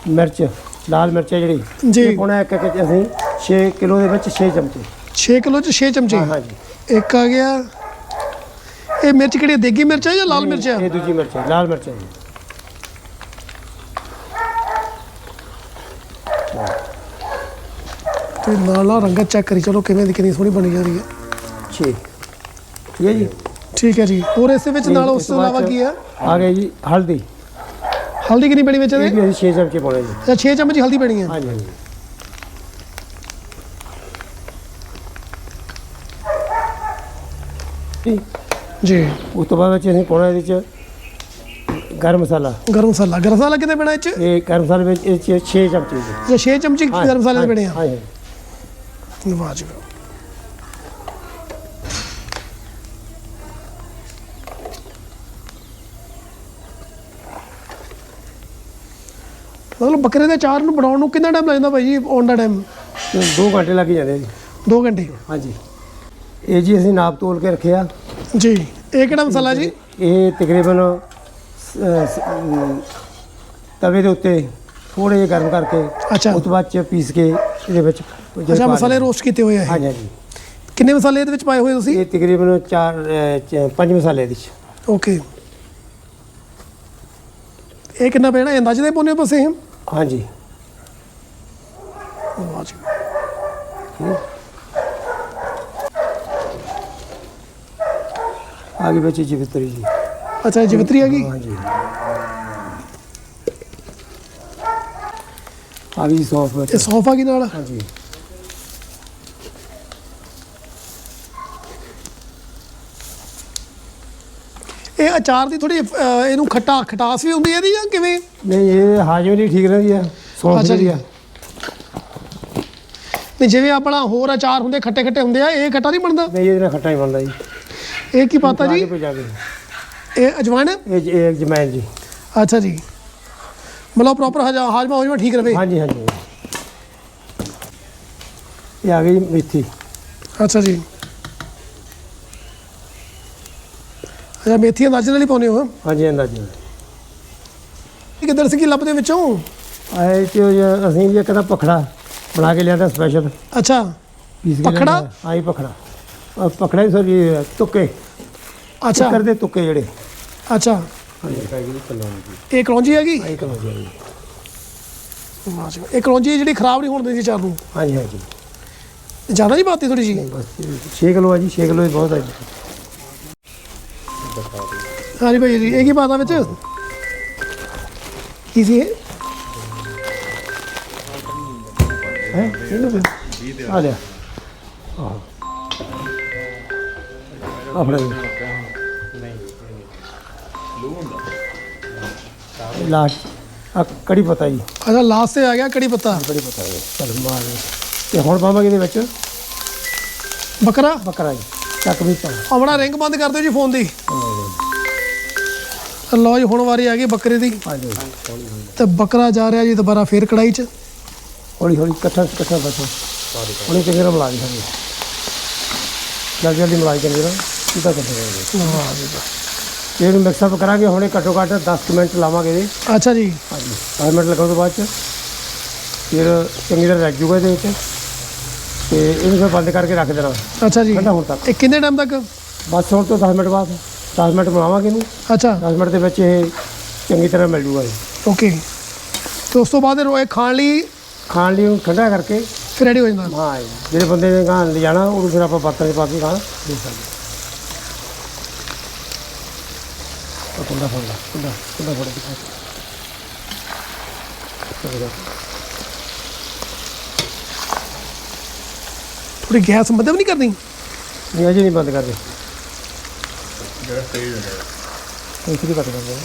ਮਿਰਚ ਲਾਲ ਮਿਰਚ ਹੈ ਜਿਹੜੀ। ਜੀ। ਇਹ ਪਾਉਣਾ ਇੱਕ ਇੱਕ ਚ ਅਸੀਂ 6 ਕਿਲੋ ਦੇ ਵਿੱਚ 6 ਚਮਚੇ। 6 ਕਿਲੋ ਚ 6 ਚਮਚੇ? ਹਾਂ ਹਾਂਜੀ। ਇੱਕ ਆ ਗਿਆ। ਇਹ ਮਿਰਚ ਕਿਹੜੀ ਹੈ? ਦੇਗੀ ਮਿਰਚ ਹੈ ਜਾਂ ਲਾਲ ਮਿਰਚ ਹੈ? ਇਹ ਦੂਜੀ ਮਿਰਚ ਹੈ ਲਾਲ ਮਿਰਚ ਹੈ ਜੀ। ਤੇ ਨਾਲ ਨਾਲ ਰੰਗਤ ਚੈੱਕ ਕਰੀ ਚਲੋ ਕਿਵੇਂ ਦੀ ਕਿੰਨੀ ਸੋਹਣੀ ਬਣੀ ਜਾ ਰਹੀ ਹੈ। 6 ਠੀਕ ਹੈ ਜੀ? ਠੀਕ ਹੈ ਜੀ। ਹੋਰ ਇਸ ਵਿੱਚ ਨਾਲ ਉਸ ਤੋਂ ਇਲਾਵਾ ਕੀ ਹੈ? ਆ ਗਈ ਜੀ ਹਲਦੀ। ਹਲਦੀ ਕਿੰਨੀ ਪੈਣੀ ਵਿੱਚ ਇਹ ਇਹਦੇ ਵੀ ਅਸੀਂ 6 ਚਮਚੇ ਪਾਉਣੇ ਜੀ। ਅੱਛਾ 6 ਚਮਚ ਹਲਦੀ ਪੈਣੀ ਹੈ? ਹਾਂਜੀ ਹਾਂਜੀ। ਜੀ। ਜੀ ਉਸ ਤੋਂ ਬਾਅਦ ਵਿੱਚ ਅਸੀਂ ਪਾਉਣਾ ਇਹਦੇ ਚ ਗਰਮ ਮਸਾਲਾ। ਗਰਮ ਮਸਾਲਾ। ਗਰਮ ਮਸਾਲਾ ਕਿੰਨੇ ਪੈਣਾ ਇਹ ਚ? ਇਹ ਗਰਮ ਮਸਾਲੇ ਵਿੱਚ ਇਹ 'ਚ 6 ਚਮਚੇ ਜੀ। ਅੱਛਾ 6 ਚਮਚੇ ਗਰਮ ਮਸਾਲੇ ਦੇ ਪੈਣੇ ਆ? ਹਾਂਜੀ। ਵਾਹ ਜੀ। ਵਾਹ। ਮਤਲਬ ਬੱਕਰੇ ਦੇ ਚਾਰ ਨੂੰ ਬਣਾਉਣ ਨੂੰ ਕਿੰਨਾ ਟਾਈਮ ਲੱਗਦਾ ਭਾਈ ਜੀ ਔਨ ਦਾ ਟਾਈਮ ਤੇ ਦੋ ਘੰਟੇ ਲੱਗ ਹੀ ਜਾਂਦੇ ਜੀ। 2 ਘੰਟੇ। ਹਾਂਜੀ। ਇਹ ਜੀ ਅਸੀਂ ਨਾਪ ਤੋਲ ਕੇ ਰੱਖਿਆ। ਜੀ। ਇਹ ਕਿਹੜਾ ਮਸਾਲਾ ਜੀ? ਇਹ ਤਕਰੀਬਨ ਤਵੇ ਦੇ ਉੱਤੇ ਥੋੜੇ ਜਿਹਾ ਗਰਮ ਕਰਕੇ ਅੱਛਾ। ਉਸ ਤੋਂ ਬਾਅਦ ਚ ਪੀਸ ਕੇ ਇਹਦੇ ਵਿੱਚ ਅੱਛਾ ਮਸਾਲੇ। ਰੋਸਟ ਕੀਤੇ ਹੋਏ ਆ ਹਾਂਜੀ ਹਾਂਜੀ। ਕਿੰਨੇ ਮਸਾਲੇ ਇਹਦੇ ਵਿੱਚ ਪਾਏ ਹੋਏ ਤੁਸੀਂ? ਇਹ ਤਕਰੀਬਨ ਚਾਰ ਪੰਜ ਮਸਾਲੇ ਇਹਦੇ ਚ। ਓਕੇ ਇਹ ਕਿੰਨਾ ਪੈਣਾ? ਅੰਦਾਜ਼ੇ ਦੇ ਪਾਉਣੇ ਬਸ ਇਹ? ਹਾਂਜੀ। ਵਾਹ ਜੀ ਆਗੇ ਵਿੱਚ ਜਵਿਤਰੀ ਜੀ। ਅੱਛਾ ਜਵਿਤਰੀ ਆ ਗਈ? ਹਾਂਜੀ। ਆ ਗਈ ਸੌਫ ਇਹ ਸੌਂਫ ਆ ਗਈ ਨਾਲ? ਹਾਂਜੀ। ਇਹ ਅਚਾਰ ਦੀ ਥੋੜੀ ਇਹਨੂੰ ਖਟਾ ਖਟਾਸ ਵੀ ਹੁੰਦੀ ਹੈ ਇਹਦੀ ਜਾਂ ਕਿਵੇਂ? ਨਹੀਂ ਇਹ ਹਾਜ਼ਮੇ ਲਈ ਠੀਕ ਰਹਿੰਦੀ ਆ ਸੌਫ। ਜਿਹੜੀ ਆ ਨਹੀਂ ਜਿਵੇਂ ਆਪਣਾ ਹੋਰ ਅਚਾਰ ਹੁੰਦੇ ਖੱਟੇ ਖੱਟੇ ਹੁੰਦੇ ਆ ਇਹ ਖੱਟਾ ਨਹੀਂ ਬਣਦਾ? ਨਹੀਂ ਇਹਦੇ ਨਾਲ ਖੱਟਾ ਹੀ ਬਣਦਾ ਜੀ। ਇਹ ਕੀ ਪਾਤਾ ਜੀ? ਇਹ ਅਜਵਾਇਣ? ਇਹ ਜਮੈਨ ਜੀ। ਅੱਛਾ ਜੀ। ਮਤਲਬ ਪ੍ਰੋਪਰ ਹਾਜਮਾ ਹੋ ਜਾਵੇ ਠੀਕ ਰਵੇ ਹਾਂਜੀ ਹਾਂਜੀ। ਇਹ ਆ ਗਈ ਮੇਥੀ। ਅੱਛਾ ਜੀ। ਅੱਛਾ ਮੇਥੀ ਅੰਦਾਜ਼ੇ ਨਾਲ ਹੀ ਪਾਉਨੇ ਹੋ? ਹਾਂਜੀ ਅੰਦਾਜ਼ੇ ਇਹ ਕਿੱਧਰ ਸੀ ਕੀ ਲੱਭਦੇ ਵਿੱਚੋਂ? ਆਏ ਤੇ ਉਹ ਅਸੀਂ ਵੀ ਇੱਕ ਤਾਂ ਪਖੜਾ ਬਣਾ ਕੇ ਲਿਆਂਦਾ ਸਪੈਸ਼ਲ ਅੱਛਾ ਪੀਸ ਕੇ ਪਖੜਾ? ਜੀ ਪਖੜਾ। ਪਖੜਾ ਹੀ ਸੋਰੀ ਤੁੱਕੇ। ਅੱਛਾ। ਚੱਕਰ ਦੇ ਤੁੱਕੇ ਜਿਹੜੇ। ਅੱਛਾ। ਇਹ ਕਲੌਂਜੀ ਹੈਗੀ? ਆਈ ਜੀ। ਜੀ। ਇਹ ਕਲੌਂਜੀ ਜਿਹੜੀ ਖਰਾਬ ਨਹੀਂ ਹੋਣ ਦਿੰਦੀ ਚਾਰ ਨੂੰ? ਹਾਂਜੀ ਹਾਂਜੀ। ਜ਼ਿਆਦਾ ਨਹੀਂ ਪਾਤੀ ਥੋੜੀ ਜੀ? ਬਸ 6 ਕਿਲੋ ਆ ਜੀ 6 ਕਿਲੋ ਬਹੁਤ ਹੈ ਜੀ। ਹਾਂਜੀ ਭਾਈ ਜੀ ਇਹ ਕੀ ਪਾਤਾ ਵਿੱਚ? ਕੀ ਸੀ ਇਹ? ਹੈ? ਇਹਨੂੰ ਆ ਲਿਆ। ਆਹ। ਆਪਣਾ ਲਾਸਟ ਆ ਕੜੀ ਪਤਾ ਜੀ। ਅੱਛਾ ਲਾਸਟ ਤੇ ਆ ਗਿਆ ਕੜੀ ਪੱਤਾ। ਕੜੀ ਪਤਾ ਹੈ ਚਲ ਮਾਰ ਤੇ ਹੁਣ ਪਾਵਾਂਗੇ ਇਹਦੇ ਵਿੱਚ? ਬੱਕਰਾ? ਬੱਕਰਾ ਜੀ। ਚੱਕ ਵੀ ਪਾ ਆਪਣਾ ਰਿੰਗ ਬੰਦ ਕਰ ਦਿਓ ਜੀ ਫੋਨ ਦੀ। ਲਓ ਜੀ ਹੁਣ ਵਾਰੀ ਆ ਗਈ ਬੱਕਰੇ ਦੀ। ਹਾਂਜੀ। ਤੇ ਬੱਕਰਾ ਜਾ ਰਿਹਾ ਜੀ ਦੁਬਾਰਾ ਫੇਰ ਕੜਾਈ 'ਚ। ਹੌਲੀ ਹੌਲੀ ਇਕੱਠਾ ਇਕੱਠਾ ਬਸੋ ਹੁਣੇ ਕਿਹਨੇ ਮਿਲਾ ਦੀ ਸਾਨੂੰ ਜਲਦੀ ਜਲਦੀ ਮਿਲਾਈ ਜਾਂਦੇ ਨਾ ਕਿਤਾ ਕਰਦੇ ਰਹੇ ਵਾਹ ਜੀ ਵਾਹ। ਇਹਨੂੰ ਮਿਕਸ ਅਪ ਕਰਾਂਗੇ ਹੁਣੇ ਘੱਟੋ ਘੱਟ 10 ਕੁ ਮਿੰਟ ਲਾਵਾਂਗੇ ਇਹਦੇ। ਅੱਛਾ ਜੀ। ਹਾਂਜੀ। 10 ਮਿੰਟ ਲਗਾਉਣ ਤੋਂ ਬਾਅਦ ਚ। ਫਿਰ ਚੰਗੀ ਤਰ੍ਹਾਂ ਰੱਖ ਜੂਗਾ ਇਹਦੇ ਵਿੱਚ। ਤੇ ਇਹਨੂੰ ਫਿਰ ਬੰਦ ਕਰਕੇ ਰੱਖ ਦੇਣਾ। ਅੱਛਾ ਜੀ। ਠੰਡਾ ਹੋਣ ਤੱਕ। ਇਹ ਕਿੰਨੇ ਟਾਈਮ ਤੱਕ? ਬਸ ਹੁਣ ਤੋਂ 10 ਮਿੰਟ ਬਾਅਦ। 10 ਮਿੰਟ ਬਣਾਵਾਂਗੇ ਇਹਨੂੰ ਅੱਛਾ 10 ਮਿੰਟ ਦੇ ਵਿੱਚ ਇਹ ਚੰਗੀ ਤਰ੍ਹਾਂ ਮਿਲ ਜੂਗਾ ਇਹ ਓਕੇ ਤੇ ਉਸ ਤੋਂ ਬਾਅਦ ਇਹ ਰੋ- ਇਹ ਖਾਣ ਲਈ ਖਾਣ ਲਈ ਉਹਨੂੰ ਠੰਡਾ ਕਰਕੇ ਫਿਰ ਰੈਡੀ ਹੋ ਜਾਂਦਾ ਹਾਂ ਜੀ, ਜਿਹੜੇ ਬੰਦੇ ਨੇ ਗਾਂ ਲਿਜਾਣਾ ਉਹਨੂੰ ਫਿਰ ਆਪਾਂ ਬਰਤਨ 'ਚ ਪਾ ਕੇ ਖਾਣਾ ਦੇ ਸਕਦੇ ਉਹ ਕੁੰਡਾ ਫੜ ਲਾ ਕੁੰਡਾ ਕੁੰਡਾ ਫੜ ਦਿਖਾ ਥੋੜੀ ਗੈਸ ਮੱਧਮ ਨਹੀਂ ਕਰਨੀ ਨਹੀਂ ਅਜੇ ਨਹੀਂ ਬੰਦ ਕਰਦੇ ਜਿਹੜਾ ਤੇਜ਼ ਹੈ ਇਸ ਲਈ ਕੱਟ ਦਿੰਦੇ ਨੇ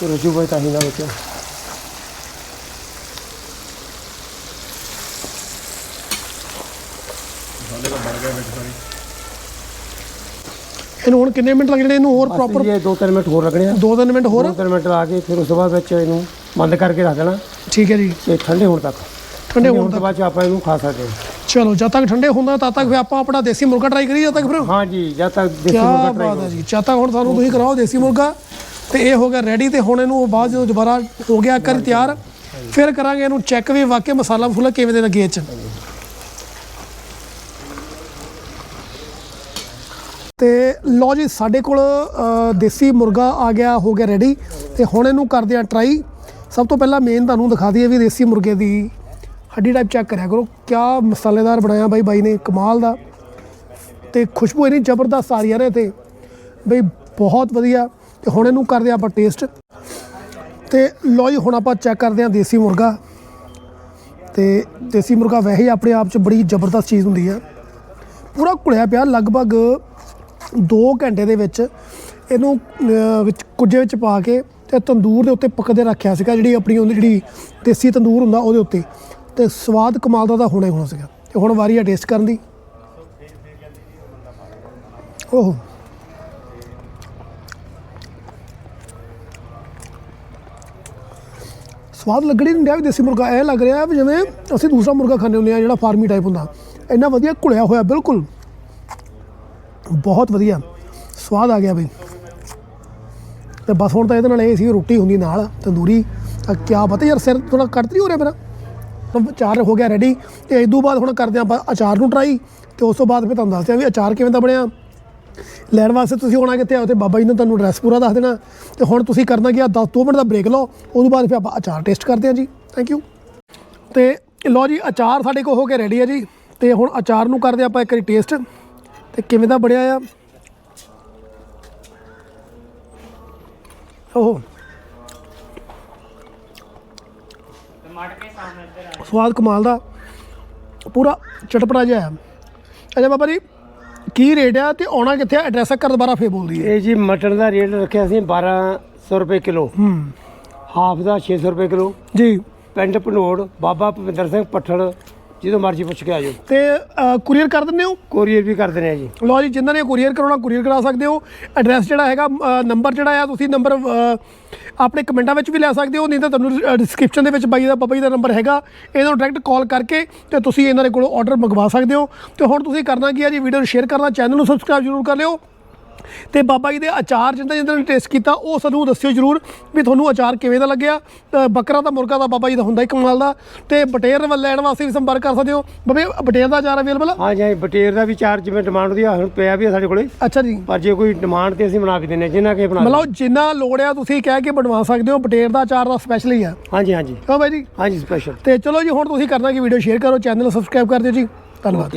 ਤੇ ਰਜੂ ਬਾਈ ਤਾਂ ਹੀ ਨਾ ਵਿੱਚ। ਇਹਨੂੰ ਹੁਣ ਕਿੰਨੇ ਮਿੰਟ ਲੱਗਣੇ ਇਹਨੂੰ ਹੋਰ ਪ੍ਰੋਪਰ ਪ੍ਰੋਪਰ ਇਹ ਦੋ ਤਿੰਨ ਮਿੰਟ ਹੋਰ ਲੱਗਣੇ ਆ। 2-3 ਮਿੰਟ ਹੋਰ? ਦੋ ਤਿੰਨ ਮਿੰਟ ਲਾ ਕੇ ਫਿਰ ਉਸ ਤੋਂ ਬਾਅਦ ਵਿੱਚ ਇਹਨੂੰ ਬੰਦ ਕਰਕੇ ਰੱਖ ਦੇਣਾ। ਠੀਕ ਹੈ ਜੀ। ਤੇ ਠੰਡੇ ਹੋਣ ਤੱਕ। ਠੰਡੇ ਹੋਣ ਤੋਂ ਤੱਕ। ਬਾਅਦ 'ਚ ਆਪਾਂ ਇਹਨੂੰ ਖਾ ਸਕਦੇ ਹਾਂ। ਚਲੋ ਜਦ ਤੱਕ ਠੰਡੇ ਹੁੰਦਾ ਤਦ ਤੱਕ ਫਿਰ ਆਪਾਂ ਆਪਣਾ ਦੇਸੀ ਮੁਰਗਾ ਟਰਾਈ ਕਰੀਏ ਜਦ ਤੱਕ ਫਿਰ। ਹਾਂ ਜੀ ਜਦ ਤੱਕ ਦੇਸੀ ਮੁਰਗਾ ਟਰਾਈ ਹੈ ਜੀ। ਜਦ ਤੱਕ ਹੁਣ ਸਾਨੂੰ ਤੁਸੀਂ ਕਰਾਓ ਦੇਸੀ ਮੁਰਗਾ ਤੇ ਇਹ ਹੋ ਗਿਆ ਰੈਡੀ ਤੇ ਹੁਣ ਇਹਨੂੰ ਬਾਅਦ ਜਦੋਂ ਦੁਬਾਰਾ ਹੋ ਗਿਆ ਕਰ ਤਿਆਰ ਫਿਰ ਕਰਾਂਗੇ ਇਹਨੂੰ ਚੈੱਕ ਵੀ ਵਾਕਿਆ ਮਸਾਲਾ ਮਸੂਲਾ ਕਿਵੇਂ ਦੇ ਲੱਗੇ ਚ। ਤੇ ਲਓ ਜੀ ਸਾਡੇ ਕੋਲ ਦੇਸੀ ਮੁਰਗਾ ਆ ਗਿਆ ਹੋ ਗਿਆ ਰੈਡੀ ਤੇ ਹੁਣ ਇਹਨੂੰ ਕਰਦੇ ਆ ਟਰਾਈ ਸਭ ਤੋਂ ਪਹਿਲਾਂ ਮੇਨ ਤੁਹਾਨੂੰ ਦਿਖਾ ਦਈਏ ਵੀ ਦੇਸੀ ਮੁਰਗੇ ਦੀ ਹੱਡੀ ਟਾਈਪ ਚੈੱਕ ਕਰਿਆ ਕਰੋ। ਕਿਆ ਮਸਾਲੇਦਾਰ ਬਣਾਇਆ ਬਾਈ ਬਾਈ ਨੇ ਕਮਾਲ ਦਾ। ਤੇ ਖੁਸ਼ਬੂ ਇੰਨੀ ਜ਼ਬਰਦਸਤ ਆ ਰਹੀ ਹੈ ਨਾ ਤੇ ਬਈ ਬਹੁਤ ਵਧੀਆ। ਤੇ ਹੁਣ ਇਹਨੂੰ ਕਰਦੇ ਆਪਾਂ ਟੇਸਟ ਤੇ ਲਓ ਜੀ, ਹੁਣ ਆਪਾਂ ਚੈੱਕ ਕਰਦੇ ਹਾਂ ਦੇਸੀ ਮੁਰਗਾ। ਤੇ ਦੇਸੀ ਮੁਰਗਾ ਵੈਸੇ ਹੀ ਆਪਣੇ ਆਪ 'ਚ ਬੜੀ ਜ਼ਬਰਦਸਤ ਚੀਜ਼ ਹੁੰਦੀ ਹੈ ਪੂਰਾ ਘੁਲਿਆ ਪਿਆ ਲਗਭਗ 2 ਘੰਟੇ ਦੇ ਵਿੱਚ। ਇਹਨੂੰ ਵਿੱਚ ਕੁੱਜੇ ਵਿੱਚ ਪਾ ਕੇ ਤੇ ਤੰਦੂਰ ਦੇ ਉੱਤੇ ਪੱਕਦੇ ਰੱਖਿਆ ਸੀਗਾ, ਜਿਹੜੀ ਆਪਣੀ ਉਹਦੀ ਜਿਹੜੀ ਦੇਸੀ ਤੰਦੂਰ ਹੁੰਦਾ ਉਹਦੇ ਉੱਤੇ। ਤੇ ਸਵਾਦ ਕਮਾਲ ਦਾ ਤਾਂ ਹੋਣਾ ਹੀ ਹੋਣਾ ਸੀਗਾ। ਤੇ ਹੁਣ ਵਾਰੀ ਆ ਟੇਸਟ ਕਰਨ ਦੀ। ਓਹ। ਸਵਾਦ ਲੱਗਣੀ ਨਹੀਂ ਰਿਹਾ ਵੀ ਦੇਸੀ ਮੁਰਗਾ, ਇਹ ਲੱਗ ਰਿਹਾ ਵੀ ਜਿਵੇਂ ਅਸੀਂ ਦੂਸਰਾ ਮੁਰਗਾ ਖਾਂਦੇ ਹੁੰਦੇ ਆ ਜਿਹੜਾ ਫਾਰਮੀ ਟਾਈਪ ਹੁੰਦਾ। ਇੰਨਾ ਵਧੀਆ ਘੁਲਿਆ ਹੋਇਆ, ਬਿਲਕੁਲ। ਬਹੁਤ ਵਧੀਆ। ਸਵਾਦ ਆ ਗਿਆ ਬਈ। ਤੇ ਬਸ ਹੁਣ ਤਾਂ ਇਹਦੇ ਨਾਲ ਇਹ ਸੀ ਰੋਟੀ ਹੁੰਦੀ ਨਾਲ, ਤੰਦੂਰੀ। ਤਾਂ ਕਿਆ ਪਤਾ ਯਾਰ ਸਿਰ ਥੋੜਾ ਕੱਟ ਨਹੀਂ ਹੋ ਰਿਹਾ ਮੇਰਾ। ਅਚਾਰ ਹੋ ਗਿਆ ਰੈਡੀ ਤੇ ਇਸ ਤੋਂ ਬਾਅਦ ਹੁਣ ਕਰਦੇ ਆਪਾਂ ਅਚਾਰ ਨੂੰ ਟਰਾਈ ਤੇ ਉਸ ਤੋਂ ਬਾਅਦ ਫਿਰ ਤੁਹਾਨੂੰ ਦੱਸਦੇ ਹਾਂ ਵੀ ਅਚਾਰ ਕਿਵੇਂ ਦਾ ਬਣਿਆ। ਲੈਣ ਵਾਸਤੇ ਤੁਸੀਂ ਆਉਣਾ ਕਿੱਥੇ ਆ? ਉੱਥੇ ਬਾਬਾ ਜੀ ਨੇ ਤੁਹਾਨੂੰ ਐਡਰੈਸ ਪੂਰਾ ਦੱਸ ਦੇਣਾ। ਤੇ ਹੁਣ ਤੁਸੀਂ ਕਰਨਾ ਕੀ ਆ? 10 2 ਮਿੰਟ ਦਾ ਬ੍ਰੇਕ ਲਓ ਉਸ ਤੋਂ ਬਾਅਦ ਫਿਰ ਆਪਾਂ ਅਚਾਰ ਟੇਸਟ ਕਰਦੇ ਹਾਂ ਜੀ। ਥੈਂਕ ਯੂ ਤੇ ਲਓ ਜੀ, ਅਚਾਰ ਸਾਡੇ ਕੋਲ ਹੋ ਕੇ ਰੈਡੀ ਆ ਜੀ। ਤੇ ਹੁਣ ਅਚਾਰ ਨੂੰ ਕਰਦੇ ਆਪਾਂ ਇੱਕ ਵਾਰੀ ਟੇਸਟ ਤੇ ਕਿਵੇਂ ਦਾ ਬਣਿਆ ਆ? ਓਹ। ਸਵਾਦ ਕਮਾਲ ਦਾ। ਪੂਰਾ ਚਟਪਟਾ ਜਿਹਾ ਹੈ। ਅੱਛਾ ਬਾਬਾ ਜੀ ਕੀ ਰੇਟ ਆ ਤੇ ਆਉਣਾ ਕਿੱਥੇ ਆ? ਐਡਰੈਸ ਕਰ ਦੁਬਾਰਾ ਫੇਰ ਬੋਲ ਦਈਏ ਇਹ ਜੀ ਮਟਨ ਦਾ ਰੇਟ ਰੱਖਿਆ ਸੀ 1200 ਰੁਪਏ ਕਿਲੋ। ਹੂੰ। ਹਾਫ ਦਾ 600 ਰੁਪਏ ਕਿਲੋ। ਜੀ। ਪਿੰਡ ਭਨੋੜ ਬਾਬਾ ਭਵਿੰਦਰ ਸਿੰਘ ਪੱਠੜ ਜਦੋਂ ਮਰਜ਼ੀ ਪੁੱਛ ਕੇ ਆ ਜਾਓ। ਤੇ ਕੁਰੀਅਰ ਕਰ ਦਿੰਦੇ ਹੋ? ਕੋਰੀਅਰ ਵੀ ਕਰ ਦਿੰਦੇ ਆ ਜੀ। ਲਓ ਜੀ ਜਿਨ੍ਹਾਂ ਨੇ ਕੁਰੀਅਰ ਕਰਾਉਣਾ ਕੁਰੀਅਰ ਕਰਾ ਸਕਦੇ ਹੋ। ਐਡਰੈਸ ਜਿਹੜਾ ਹੈਗਾ ਨੰਬਰ ਜਿਹੜਾ ਆ ਤੁਸੀਂ ਨੰਬਰ ਆਪਣੇ ਕਮੈਂਟਾਂ ਵਿੱਚ ਵੀ ਲੈ ਸਕਦੇ ਹੋ। ਨਹੀਂ ਤਾਂ ਤੁਹਾਨੂੰ ਡਿਸਕ੍ਰਿਪਸ਼ਨ ਦੇ ਵਿੱਚ ਬਾਈ ਦਾ ਬਾਬਾ ਜੀ ਦਾ ਨੰਬਰ ਹੈਗਾ। ਇਹਨਾਂ ਨੂੰ ਡਾਇਰੈਕਟ ਕਾਲ ਕਰਕੇ ਤੇ ਤੁਸੀਂ ਇਹਨਾਂ ਦੇ ਕੋਲੋਂ ਆਰਡਰ ਮੰਗਵਾ ਸਕਦੇ ਹੋ। ਤੇ ਹੁਣ ਤੁਸੀਂ ਕਰਨਾ ਕੀ ਹੈ ਜੀ ਵੀਡੀਓ ਨੂੰ ਸ਼ੇਅਰ ਕਰਨਾ ਚੈਨਲ ਨੂੰ ਸਬਸਕ੍ਰਾਈਬ ਜ਼ਰੂਰ ਕਰ ਲਿਓ। ਤੇ ਬਾਬਾ ਜੀ ਦੇ ਅਚਾਰ ਜਿੰਦਾ ਜਿੰਦਾ ਨੇ ਟੇਸਟ ਕੀਤਾ ਉਹ ਸਾਨੂੰ ਦੱਸਿਓ ਜਰੂਰ ਵੀ ਤੁਹਾਨੂੰ ਅਚਾਰ ਕਿਵੇਂ ਦਾ ਲੱਗਿਆ। ਬੱਕਰਾ ਦਾ ਮੁਰਗਾ ਦਾ ਬਾਬਾ ਜੀ ਦਾ ਹੁੰਦਾ ਹੀ ਕਮਾਲ ਦਾ। ਤੇ ਬਟੇਰ ਵੱਲ ਲੈਣ ਵਾਸਤੇ ਵੀ ਸੰਪਰਕ ਕਰ ਸਕਦੇ ਹੋ। ਬਾਬੇ ਬਟੇਰ ਦਾ ਅਚਾਰ ਅਵੇਲੇਬਲ ਆ? ਹਾਂ ਜੀ ਬਟੇਰ ਦਾ ਵੀ ਚਾਰ ਜਿਵੇਂ ਡਿਮਾਂਡ ਆ, ਹੁਣ ਪਿਆ ਵੀ ਆ ਸਾਡੇ ਕੋਲੇ। ਅੱਛਾ ਜੀ। ਪਰ ਜੇ ਕੋਈ ਡਿਮਾਂਡ ਤੇ ਅਸੀਂ ਬਣਾ ਕੇ ਹਾਂ ਜਿੰਨਾ ਕਿ ਬਣਾ ਮਤਲਬ ਜਿੰਨਾ ਲੋੜ ਆ ਤੁਸੀਂ ਕਹਿ ਕੇ ਬਣਵਾ ਸਕਦੇ ਹੋ ਬਟੇਰ ਦਾ ਅਚਾਰ ਦਾ ਸਪੈਸ਼ਲ ਹੀ ਆ। ਹਾਂਜੀ ਹਾਂਜੀ। ਕਿਉਂ ਬਾਈ ਜੀ। ਹਾਂਜੀ ਸਪੈਸ਼ਲ ਤੇ ਚਲੋ ਜੀ ਹੁਣ ਤੁਸੀਂ ਕਰਨਾ ਕਿ ਵੀਡੀਓ ਸ਼ੇਅਰ ਕਰੋ ਚੈਨਲ ਸਬਸਕ੍ਰਾਈਬ ਕਰ ਦਿਓ ਜੀ। ਧੰਨਵਾਦ।